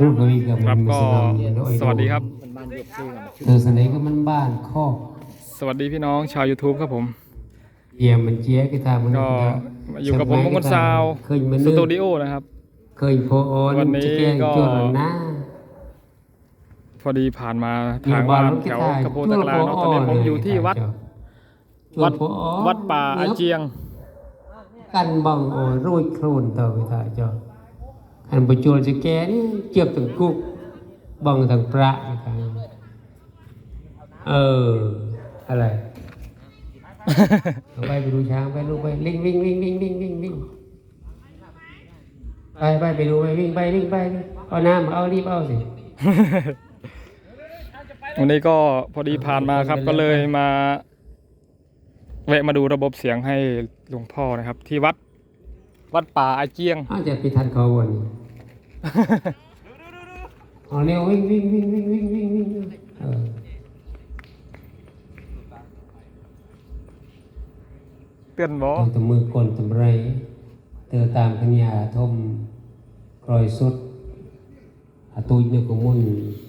ทุกคนกับครับก็สวัสดีครับ เธอเสนอก็มันบ้านข้อสวัสดีพี่น้องชาว YouTube ครับผม เยี่ยมมันเจี๊ยกีตาร์มันก็มาอยู่กับผมมงคลซาวเคยมันสตูดิโอนะครับ เคยโพออนวันนี้จะแกงก็ จวดหน้า พอดีผ่านมาอยู่ทางบ้าบ้านนลูกแถวกีตาร์กระโพตะกลาเนาะตอนนี้ผมอยู่ที่วัดจววัดโพออนวัดป่าอาเจียง กันบังโอ้รุ่ยโครนต่อกีตาร์จอ อันประจวดจะแกนี่เจียบถึงกุกบังถึงพระนะครับเออ อะไรเอาไปไปดูช้างไปลูกไปลิงวิ่งวิ่งวิ่งวิ่งวิ่งวิ่งไปไปไปดูไปวิ่งไปวิ่งไปเอาน้ำเอารีบเอาสิวันนี้ก็พอดีผ่านมาครับก็เลยมาแวะมาดูระบบเสียงให้หลวงพ่อนะครับ ที่วัดวัดป่าอาเจียงอาจจะไปทันเขาวันนี้ เอาเร็ววิ่งวิ่งวิ่งวิ่งวิ่งวิ่งวิ่งเออเตือนบอเอาแตมือกลตำไรเตอตามพญาทมกรอยสุดอาตุยเนี่ยก็มุ่น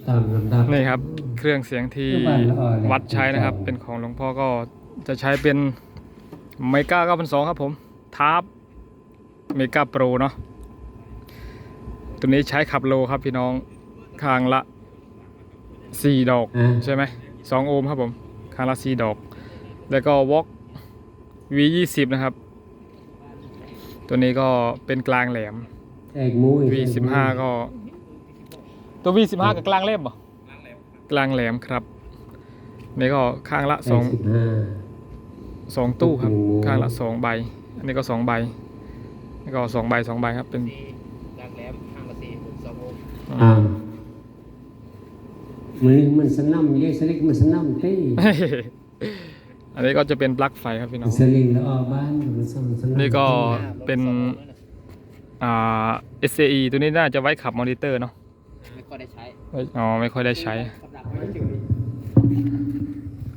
ตามลำดับนี่ครับ เครื่องเสียงที่เครื่องบ้านละอ่อนเลยวัดใช้นะครับ เป็นของหลวงพ่อก็จะใช้เป็นไมก้า9,200ครับผมทาร์ปเมกาโปรเนาะ ตัวนี้ใช้ขับโลครับพี่น้องข้างละ4ดอกอ่าใช่ไหมสองโอห์มครับผมข้างละ4ดอก แล้วก็วอ k V20 นะครับ ตัวนี้ก็เป็นกลางแหลมแอกมุ้ย V15 ก็ ตัว V15 กับกลางเล่มเหรอกลางแหลมครับนี่ก็ข้างละสองสิบห้าสองตู้ครับโอ้โหข้างละสองใบ อันนี้ก็สองใบนี่ก็สองใบสองใบครับเป็น กลางแหลมข้างละสี่ส องโอห์มอ่ามือมันสนั่มเรียกสลิกมันสนั่มเต้อันนี้ก็จะเป็นปลั๊กไฟครับพี่น้องสลิงแล้วออกบ้านมันสนั่มสนั่มนี่ก็เป็นอ่า SAE ตัวนี้น่าจะไว้ขับมอนิเตอร์เนาะไม่ค่อยได้ใช้ไว้อ๋อไม่ค่อยได้ใช้สำหรับไม่จืด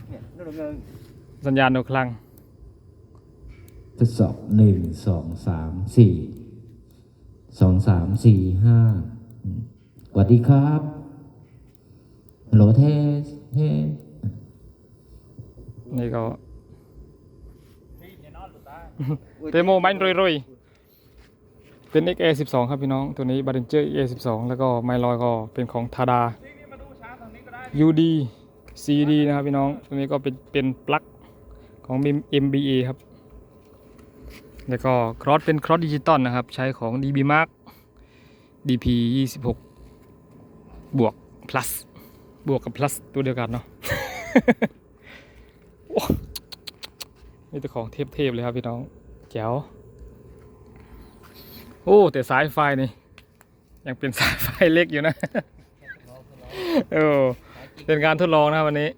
เนี่ยนู่นเงินสัญญาณโนคลังทดสอบหนึ่งสองสามสี่สองสามสี่ห้าอืมส วัสดีครับฮัลโหลเทสเทสนี่ก็เตโมไมน์รอยๆ เป็น XA12 ครับพี่น้อง ตัวนี้ b a r เ n นเจอร์ XA12 แล้วก็ไมลอยก็เป็นของทาดา UD CD นะครับพี่น้อง ตัวนี้ก็เป็นเป็นปลั๊กของ MBA ครับ แล้วก็ครอสเป็นครอสดิจิตอลนะครับ ใช้ของ DB Mark DP 26 บวก plus บวกกับ plus ตัวเดียวกันเนาะโอ้มีแต่ของเทพๆเลยครับพี่น้องแจ๋วโอ้แต่สายไฟนี่ ยังเป็นสายไฟเล็กอยู่นะเออเป็นการทดลองนะครับวันนี้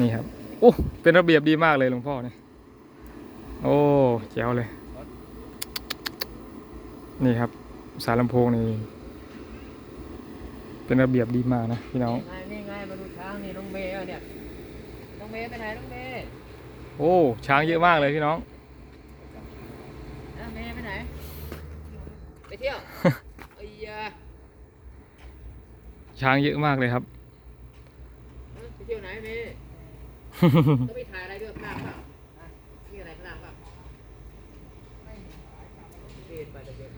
นี่ครับโอ้เป็นระเบียบดีมากเลยหลวงพ่อเนี่ยโอ้แจ๋วเลย นี่ครับ สายลำโพงนี่ เป็นระเบียบดีมากนะพี่น้องไงนี่ไงมาดูช้างนี่น้องเมย์อะเนี่ยน้องเมย์ไปไหนน้องเมย์โอ้ช้างเยอะมากเลยพี่น้องน้องเมย์ไปไหนไปเที่ยวไอ้ยาช้างเยอะมากเลยครับไปเที่ยวไหนเมย์ต้องไปถ่ายอะไรด้วยข้างล่างเปล่าฮะมีอะไรข้างล่างเปล่าเทศไปตะเกียบ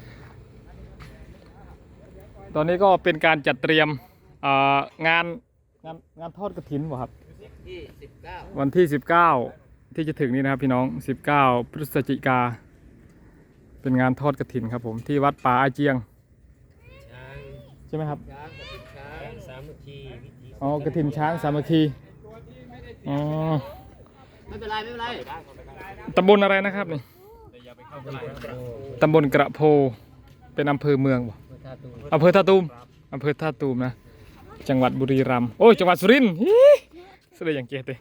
ตอนนี้ก็เป็นการจัดเตรียมเอ่องานงานงานทอดกระถินบ่ครับที่สิบเก้าวันที่ 19 ที่จะถึงนี้นะครับพี่น้อง 19 พฤศจิกา เป็นงานทอดกระถินครับผมที่วัดป่าอาเจียงช้างใช่ไหมครับช้างกับติดช้างสามัคคีวิถีอ๋อกระถินช้างสามัคคีอ๋อไม่เป็นไรไม่เป็นไรตำบลอะไรนะครับนี่ตำบลกระโพเป็นอำเภอเมืองบ่ อำเภอท่าตูมอำเภอท่าตูมนะ จังหวัดบุรีรัมย์ โอ้ย จังหวัดสุรินทร์ฮิแสดงอย่างเกตเลย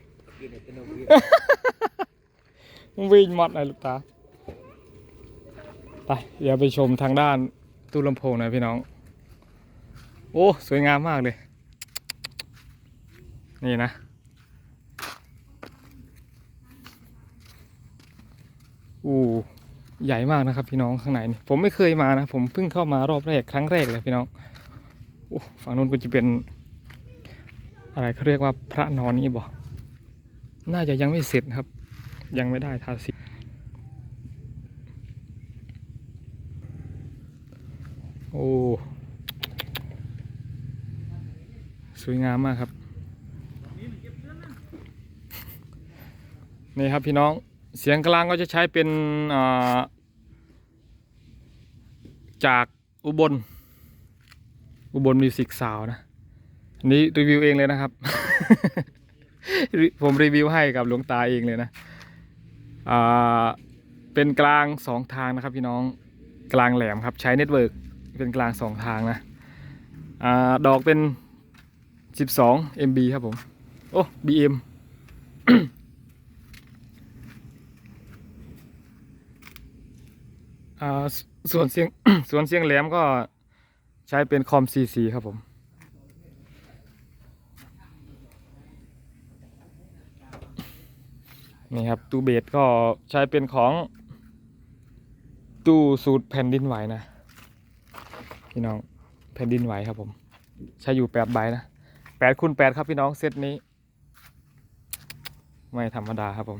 วิ่งหมดเลยลูกตา ไป เดี๋ยวไปชมทางด้านตู้ลำโพงหน่อยพี่น้อง โอ้ สวยงามมากเลย นี่นะอู้ ใหญ่มากนะครับ พี่น้องข้างในนี่ผมไม่เคยมานะ ผมเพิ่งเข้ามารอบแรกครั้งแรกเลยพี่น้องโอ้ฝั่งนู้นก็จะเป็น อะไรเขาเรียกว่าพระนอนนี่บอกน่าจะยังไม่เสร็จครับ ยังไม่ได้ทาสีโอ้สวยงามมากครับ นี่ครับพี่น้อง เสียงกลางก็จะใช้เป็นจากอุบล อุบลมิวสิกซาวนะอันนี้รีวิวเองเลยนะครับ ผมรีวิวให้กับหลวงตาเองเลยนะเป็นกลางสองทางนะครับพี่น้องกลางแหลมครับใช้เน็ตเวิร์กเป็นกลางสองทางนะอดอกเป็น 12 MB ครับผม โอ้ BM อ่า ส่วนเสียงส่วนเสียงแหลมก็ใช้เป็นคอม CC ครับผมนี่ครับตู้เบสก็ใช้เป็นของตู้สูตรแผ่นดินไหวนะพี่น้องแผ่นดินไหวครับผม ใช้อยู่แปดใบนะแปดคูณแปดครับพี่น้องเซตนี้ ไม่ธรรมดาครับผม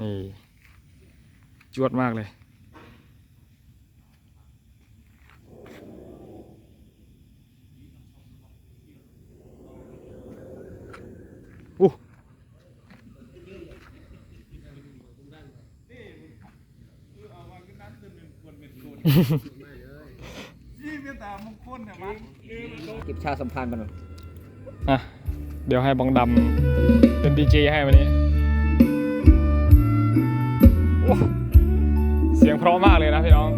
นี่จวดมากเลย อู้เก็บชาสัมพันธ์มันอะ เดี๋ยวให้บองดำเป็นดีเจให้วันนี้โอ้ เสียงเพราะมากเลยนะพี่น้อง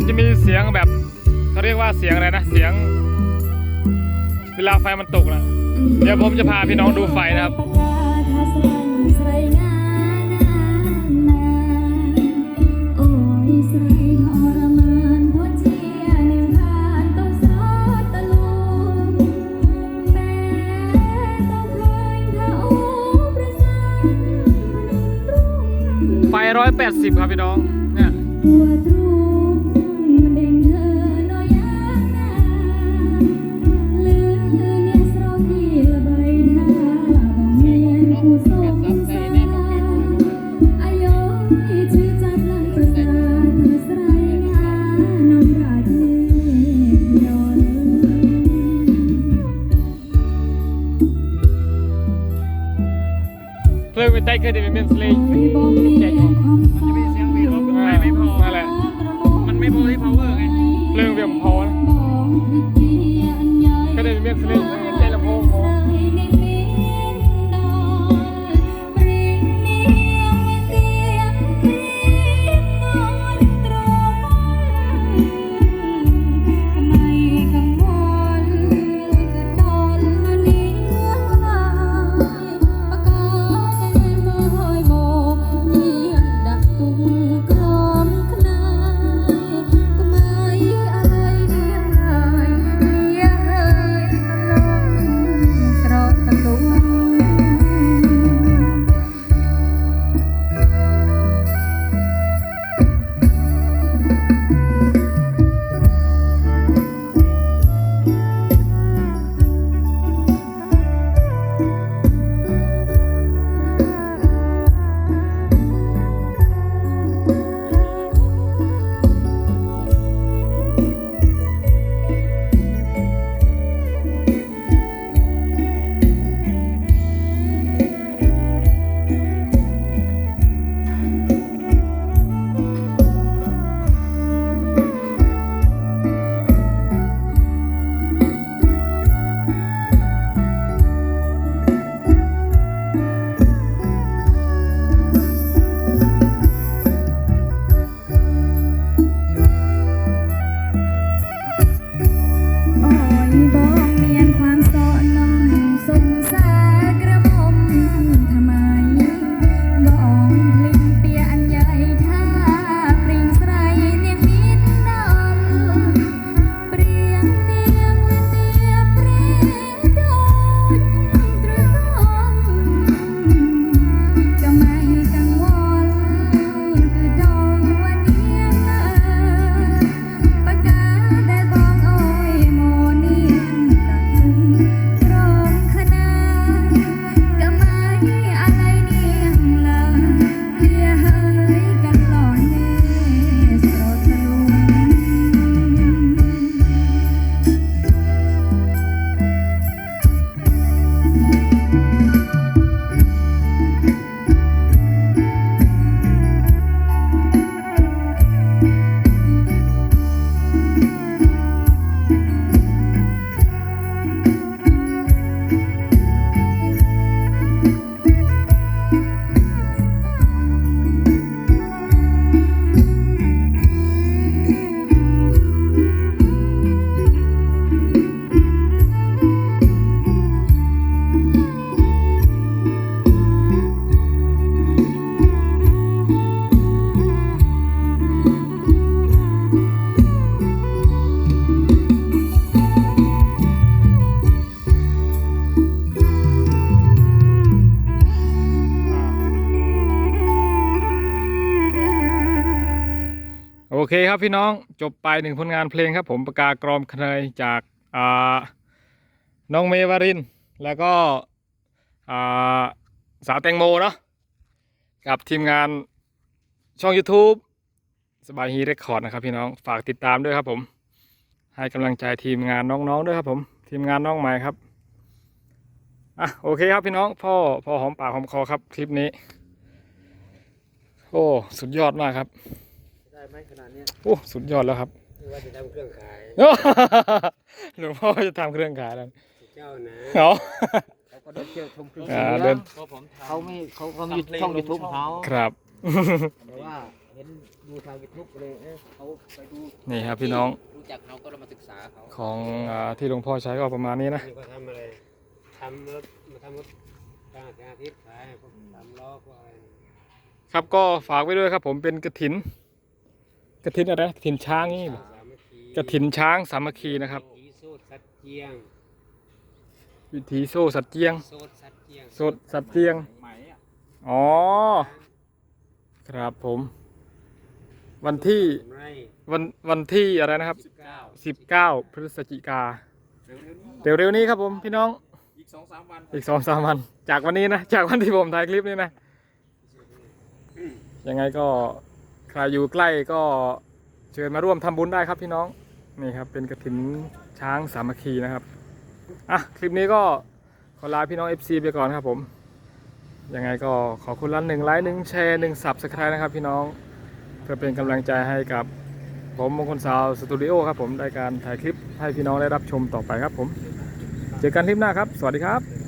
มันจะมีเสียงแบบเขาเรียกว่าเสียงอะไรนะ เสียง เวลาไฟมันตกนะเดี๋ยวผมจะพาพี่น้องดูไฟนะครับไฟร้อยแปดสิบครับพี่น้อง เนี่ย เพลิงเป็นไตเคยได้เป็นสลิงไม่บอกมีความฝันไม่พอนั่นแหละมันไม่พอที่ power ไงเพลิงเวียมพอนะก็ได้เป็นเมียนสลิงใจลำ เคครับพี่น้องจบไปหนึ่งผลงานเพลงครับผมประกากรอมคเนยจากาน้องเมวาริน แล้วก็าสาวแตงโมเนาะกับทีมงานช่อง YouTube สบายฮีเรคคอร์ดนะครับพี่น้องฝากติดตามด้วยครับผม ให้กำลังใจทีมงานน้องๆด้วยครับผม ทีมงานน้องใหม่ครับอะโอเคครับพี่น้องพ่อพ่อหอมปากหอมคอครับคลิปนี้ โอ้ สุดยอดมากครับ ได้ไหมขนาดเนี้ยโอ้สุดยอดแล้วครับคือว่าจะทำเครื่องขายหลวงพ่อจะทำเครื่องขายแล้วเจ้านะเหรอเขาก็เดินเที่ยวชมเครื่องอ่าขายเดินเขาไม่เขาเขามีช่องยูทูบเขาครับแต่ว่าเห็นดูทางยูทูบเลยเอ๊ะเขาไปดูนี่ครับพี่น้องรู้จักเขาก็เรามาศึกษาเขาของอาที่หลวงพ่อใช้ก็ประมาณนี้นะนี่ก็ทำอะไรทำรถมาทำรถกลางอาทิตย์ขายพวกทำล้อพวกอะไรครับก็ฝากไว้ด้วยครับผมเป็นกระถินก ระถินอะไรนะกระถินช้างนี่สามัคคีกระถินช้างสามัคคีนะครับ ผีโซดสัตว์เจียงวิธีโซ่สัตว์เจียง โซดสัตว์เจียงโซ่สัตว์เจียง ไหมอะอ๋อ ครับผม วันที่ไรวันวันที่อะไรนะครับเก้าสิบเก้าพฤศจิกาเร็วๆนี้ครับผมพี่น้อง อีกสองสามวันอีกสองสามวัน จากวันนี้นะ จากวันที่ผมถ่ายคลิปนี้นะ ยังไงก็ ใครอยู่ใกล้ก็เชิญมาร่วมทำบุญได้ครับพี่น้องนี่ครับเป็นกระถินช้างสามัคคีนะครับอะคลิปนี้ก็ขอลาพี่น้อง FC ไปก่อนครับผมยังไงก็ขอคุณละหนึ่งไลค์หนึ่งแชร์หนึ่งสับสไครต์นะครับพี่น้องเพื่อเป็นกำลังใจให้กับผมมงคลสาวสตูดิโอครับผมในการถ่ายคลิปให้พี่น้องได้รับชมต่อไปครับผม เจอกันคลิปหน้าครับ สวัสดีครับ